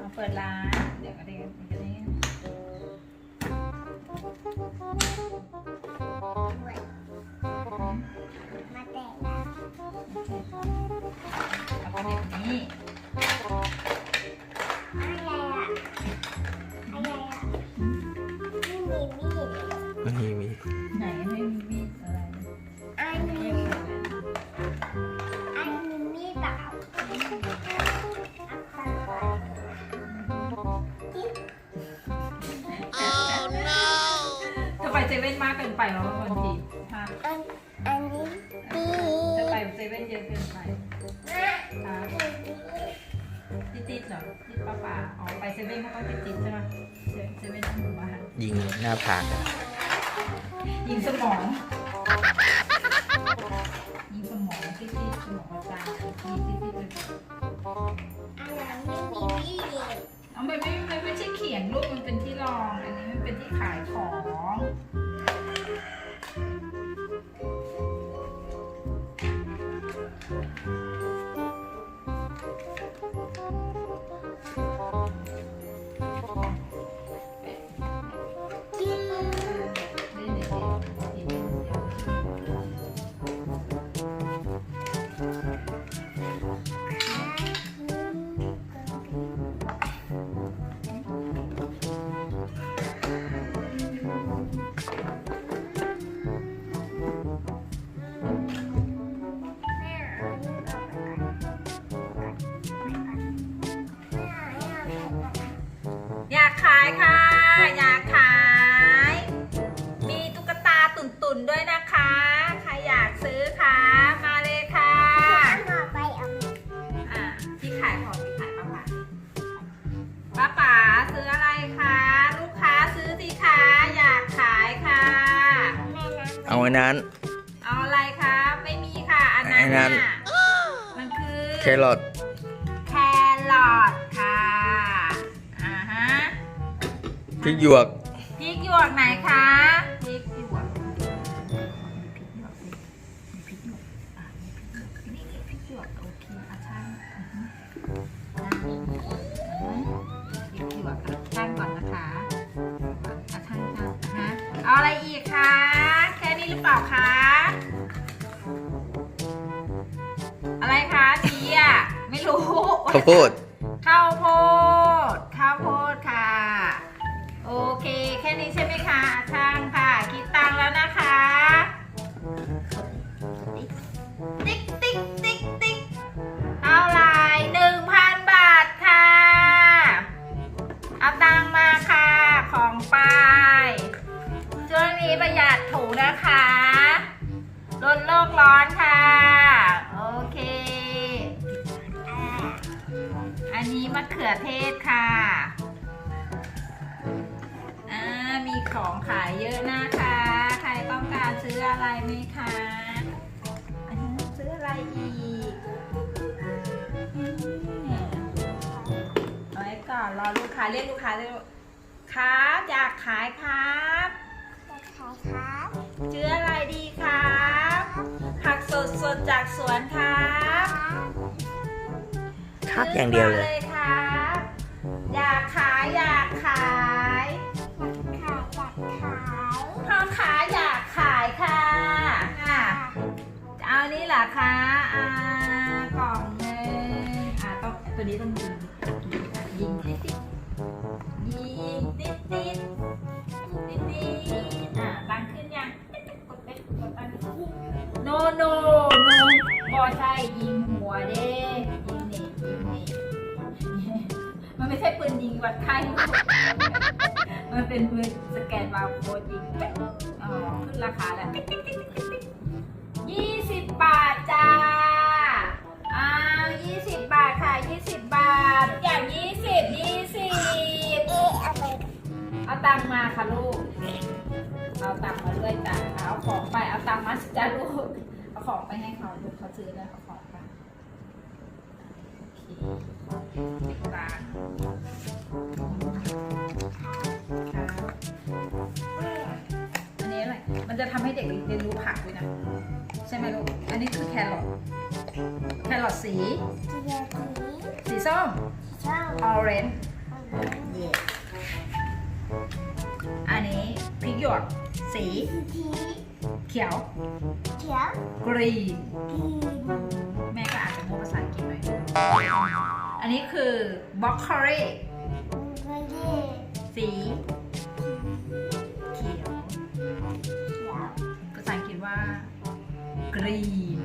มาเปิดร้าน เดี๋ยวก็เดี๋ยวก็ได้มาแตะนะแล้วก็แบบนี้ ไปแล้วบางทีฮะอันอันนี้ปีเธอไปเซเว่นเยอะเกินไปนะอ่าติดติดๆเหรอติดป้าป่าอ๋อไปเซเว่นเขาก็ติดติดๆใช่ไหมเซเซเว่นต้องดูมาหายิงหน้าผากอะยิงสมองยิงสมองติดติดๆสมองอาจารย์ติดติดติดติดเลยอันนั้นไม่มีมีดเลยเอาไม่ไม่ไม่ไม่ใช่เขียนรูปมันเป็นที่รอง อันนี้มันเป็นที่ขายของากขายค่ะ อยากขาย มีตุ๊กตาตุ่นๆด้วยนะคะ ใครอยากซื้อคะมาเลยค่ะเอาไปเอาอะที่ขายของที่ขายป้าป๋าป้าป๋าซื้ออะไรคะ ลูกค้าซื้อสิคะอยากขายค่ะแม่นะเอาอันนั้น เอาอะไรคะ ไม่มีค่ะ อันนั้นอันนั้นน่ะมันคือ แครอท พริกหยวกพริกหยวกไหนคะพริกหยวกพริกหยวกพริกหยวกโอเคอะช่างอือฮึได้อือฮึพริกหยวกอะช่างก่อนนะคะอะช่างช่อะฮะเอาอะไรอีกคะ แค่นี้หรือเปล่าคะ อะไรคะชี้อะ ไม่รู้ข้าวโพด อันนี้มะเขือเทศค่ะอ่ามีของขายเยอะนะคะ ใครต้องการซื้ออะไรไหมคะอ่าซื้ออะไรอีกอืมเอาไว้ก่อนรอลูกค้าเรียกลูกค้าเรียกครับอยากขายครับจะขายครับซื้ออะไรดีครับผักสดสดๆจากสวนครับ ครับอย่างเดียวเลยครับอยากขายอยากขายอยากขายอยากขายพ่อค้าอยากขายค่ะอะเอานี่เหรอคะอ่ากล่องหนึงอะต้องตัวนี้ต้องยิงยิงติดติดยิงติดติดติดติดอะตั้งขึ้นยังกดไปกดตั้งโนโนโนบอใช่ยิงหัวเด้ วัดไข้มันเป็นมือสแกนบาร์โค้ดยิงเป๊ะอ๋อขึ้นราคาแล้วยี่สิบบาทจ้า อ้าวยี่สิบบาทค่ะยี่สิบบาทอย่างยี่สิบยี่สิบเอาเอาตังมาค่ะลูก เอาตังมาด้วยจ้ะเอาของไปเอาตังมาจ้าลูก เอาของไปให้เขาลูกเขาซื้อแล้วเอาของไปโอเคตัง มันจะทำให้เด็กเรียนรู้ผักด้วยนะ ใช่ไหมลูก อันนี้คือแครอท แครอทสีเจียวสีสีส้มสช่อง orange yes อันนี้พริกหยวกสีสีเขียว เขียว green กรีน แม่ก็อาจจะพูดภาษาอังกฤษหน่อย อันนี้คือ broccoli ก รีน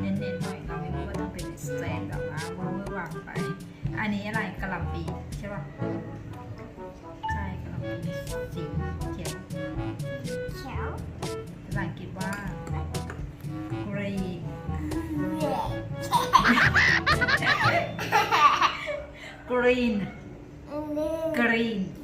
เน้นๆหน่อยเราไม่รู้ว่าต้องเป็นสเตนแบบว่าเวอร์วังไป อันนี้อะไรกระหล่ำปีใช่ป่ะใช่กระหล่ำปีสีเขียวเขียวภาษาอังกฤษว่า green เขียว green นี่ green นี่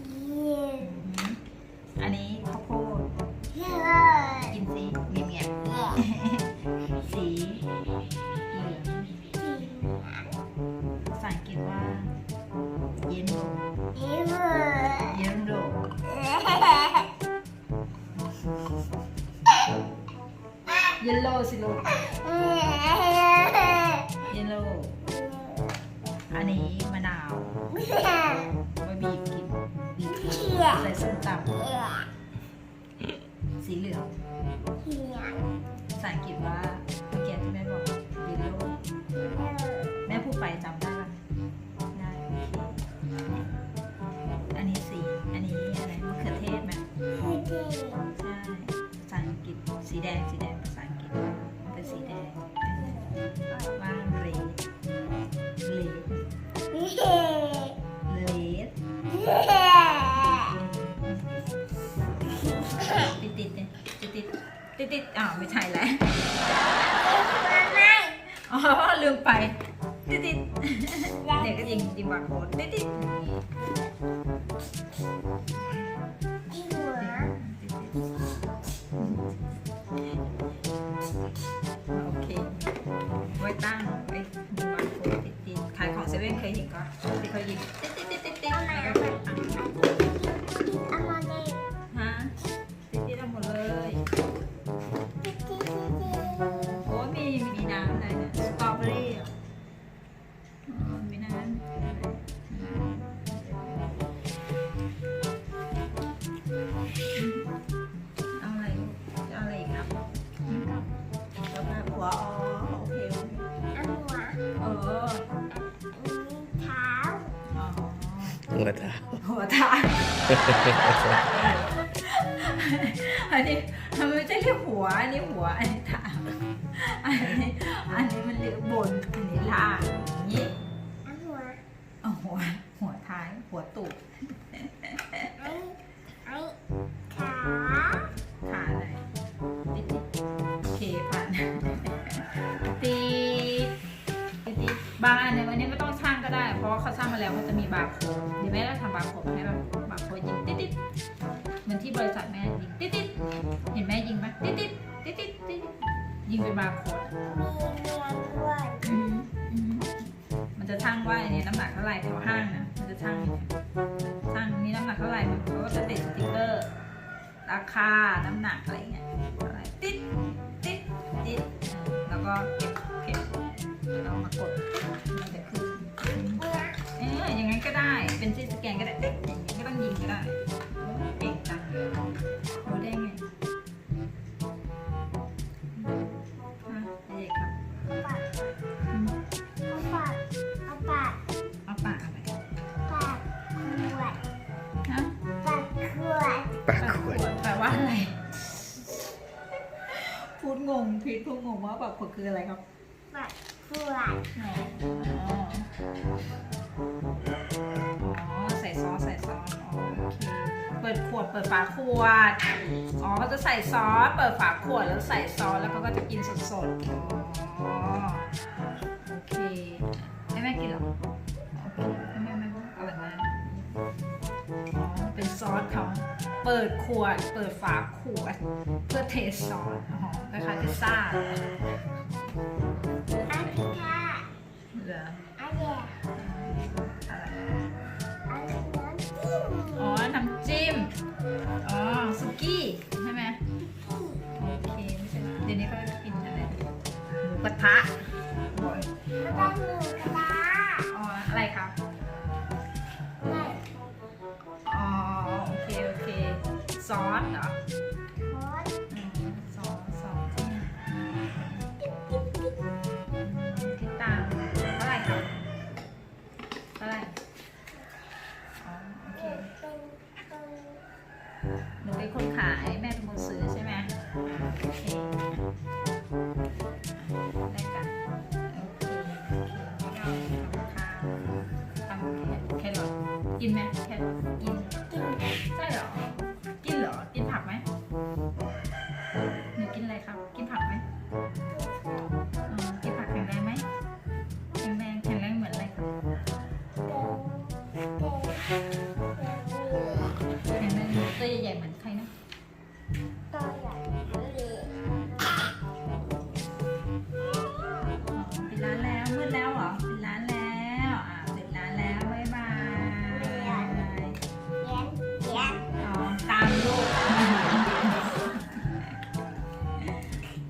อ yellow สิลูกเยลโล่อันนี้มะนาวไว้บีบกินบีบกินใส่ส้มตำสีเหลือง ภาษาอังกฤษว่าเมื่อกี้ที่แม่บอก ติดติดอ้าวไม่ใช่แล้วอ๋อลืมไปติดติดเด็กก็ยิงยิงบาร์โค้ดติดติด หัวตาหัวตาอันนี้มันไม่ใช่เรียกหัว อันนี้หัว อันนี้ตาอันนี้อันนี้มันเรียกบน อันนี้ล่างอย่างนี้เอาหัว หัวท้าย หัวตูดขาอะไรติดติดเคผ่านติดติดติดบางอันในวันนี้ไม่ต้องช่างก็ได้ เพราะเขาช่างมาแล้วเขาจะมีบาร์โค้ดาทำบาร์โค้ดมาให้แบบบาร์โค้ดยิงติดติดเหมือนที่บริษัทแม่ยิงติดติดเห็นแม่ยิงไหมติดติดติดติดติดยิงเป็นบาร์โค้ดอืมอืมมันจะช่างว่าอันนี้น้ำหนักเท่าไหร่แถวห้างนะมันจะช่างอย่างเงี้ยช่างนี่น้ำหนักเท่าไหร่มันเขาก็จะติดสติ๊กเกอร์ราคาน้ำหนักอะไรเงี้ยอะไรติดติดติดเออแล้วก็เก็บเก็บเรามากด ได้ เป็นที่สแกนก็ได้ติ๊กอย่างนี้ไม่ต้องยิงก็ได้เก่งจังเลยรู้ได้ไงฮะเด็กครับอืมเอาปากอะไรฮะปากขวดแปลว่าอะไร พูดงงพีทพูดงงว่าปากขวดคืออะไรครับอ๋ออ๋ วดเปิดฝาขวด อ๋อเขาจะใส่ซอส เปิดฝาขวดแล้วใส่ซอสแล้วเขาก็จะกินสดๆ อ๋อ โอเคให้แม่กินเหรอ โอเคให้แม่แม่อร่อยมากอ๋อ เป็นซอสเขาเปิดขวด เปิดฝาขวด เพื่อเทซอส อ๋อคล้ายๆพิซซ่าเหรออะไร น้ำจิ้ม อ๋อ สุกี้ ใช่ไหมโอเคไม่ใช่เดี๋ยวนี้เขากินอะไรหมูกระทะบ่อย เป็ดร้านแล้วอ่าเป็ดร้านแล้วบ๊ายบายอ๋อตามลูก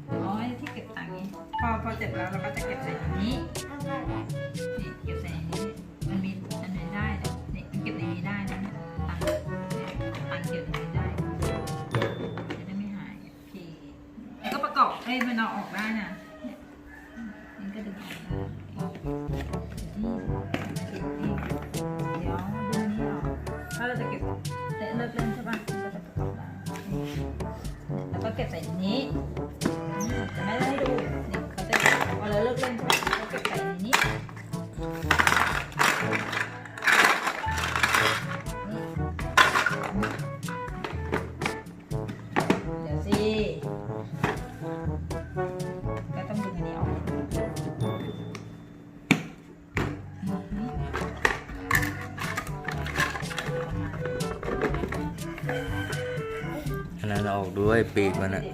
โอ้ยที่เก็บตังค์นี้พอพอเสร็จแล้วเราก็จะเก็บใส่อันนี้นี่เก็บใส่อันนี้มันมีอันนี้ได้นะนี่มันเก็บในนี้ได้นะตังค์เนี่ยตังค์เก็บในนี้ได้จะได้ไม่หายโอเคแล้วก็ประกอบเอ้ยมันเอาออกได้นะ เก็บใส่ทีนี้จะไม่ได้ ปีกมันอะ